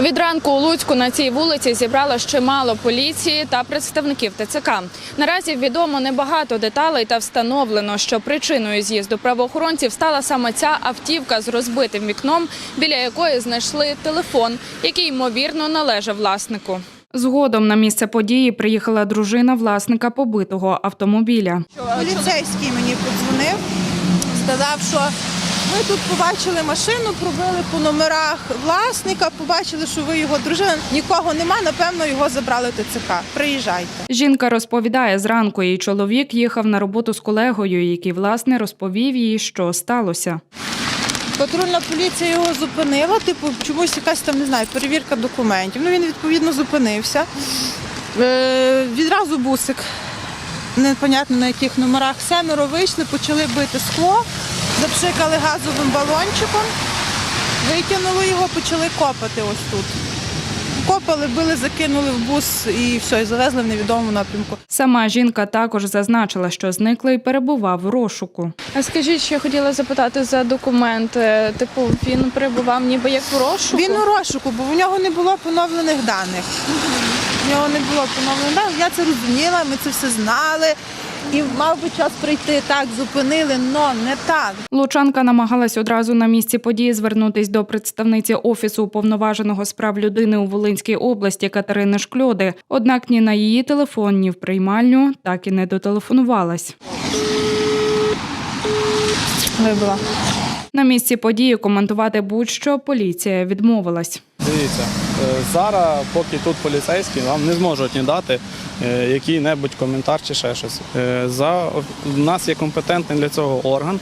Від ранку у Луцьку на цій вулиці зібрало чимало поліції та представників ТЦК. Наразі відомо небагато деталей та встановлено, що причиною з'їзду правоохоронців стала саме ця автівка з розбитим вікном, біля якої знайшли телефон, який ймовірно належав власнику. Згодом на місце події приїхала дружина власника побитого автомобіля. Поліцейський мені подзвонив, сказав, що ми тут побачили машину, пробили по номерах власника, побачили, що ви його дружина. Нікого нема, напевно, його забрали в ТЦК. Приїжджайте. Жінка розповідає, зранку її чоловік їхав на роботу з колегою, який власне розповів їй, що сталося. Патрульна поліція його зупинила, типу, чомусь якась там не знаю, перевірка документів. Ну він відповідно зупинився. Е, відразу бусик. Непонятно на яких номерах семеро вийшли, почали бити скло, запшикали газовим балончиком, витягнули його, почали копати ось тут. Копали, били, закинули в бус і все, і завезли в невідомому напрямку. Сама жінка також зазначила, що зниклий перебував в розшуку. А скажіть, що я хотіла запитати за документ. Е, Типу, він перебував ніби як в розшуку? Він у розшуку, бо в нього не було поновлених даних. В нього не було поновлених даних. Я це розуміла, ми це все знали. І мав би час прийти так, зупинили, але не так. Лучанка намагалась одразу на місці події звернутись до представниці офісу уповноваженого з прав людини у Волинській області Катерини Шкльоди. Однак ні на її телефон, ні в приймальню так і не дотелефонувалась. Вибила. На місці події коментувати будь-що поліція відмовилась. Дивіться, е, зараз, поки тут поліцейські, вам не зможуть ні дати е, який-небудь коментар чи ще щось. Е, За, у нас є компетентний для цього орган,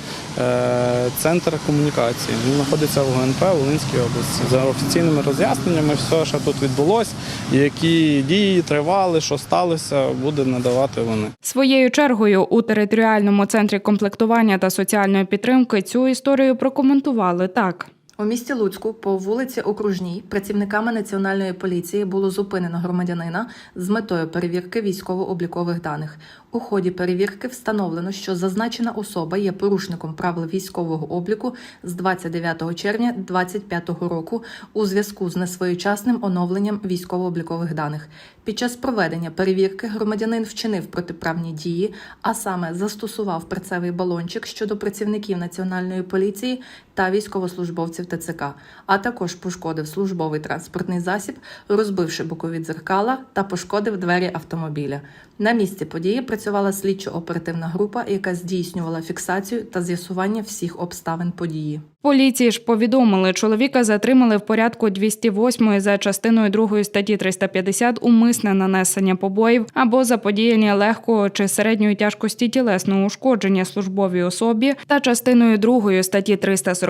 центр комунікації. Він знаходиться в ГНП в Волинській області. За офіційними роз'ясненнями, все, що тут відбулося, які дії тривали, що сталося, буде надавати вони. Своєю чергою у територіальному центрі комплектування та соціальної підтримки цю історію прокоментували так. У місті Луцьку по вулиці Окружній працівниками національної поліції було зупинено громадянина з метою перевірки військово-облікових даних. У ході перевірки встановлено, що зазначена особа є порушником правил військового обліку з 29 червня 2025 року у зв'язку з несвоєчасним оновленням військово-облікових даних. Під час проведення перевірки громадянин вчинив протиправні дії, а саме застосував перцевий балончик щодо працівників національної поліції та військовослужбовців ТЦК, а також пошкодив службовий транспортний засіб, розбивши бокові дзеркала та пошкодив двері автомобіля. На місці події працювала слідчо-оперативна група, яка здійснювала фіксацію та з'ясування всіх обставин події. Поліції ж повідомили, чоловіка затримали в порядку 208 за частиною 2 статті 350 умисне нанесення побоїв або заподіяння легкого чи середньої тяжкості тілесного ушкодження службовій особі та частиною 2 статті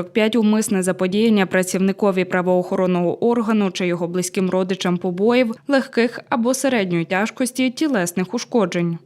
345 умисне заподіяння працівникові правоохоронного органу чи його близьким родичам побоїв легких або середньої тяжкості тілесних ушкоджень.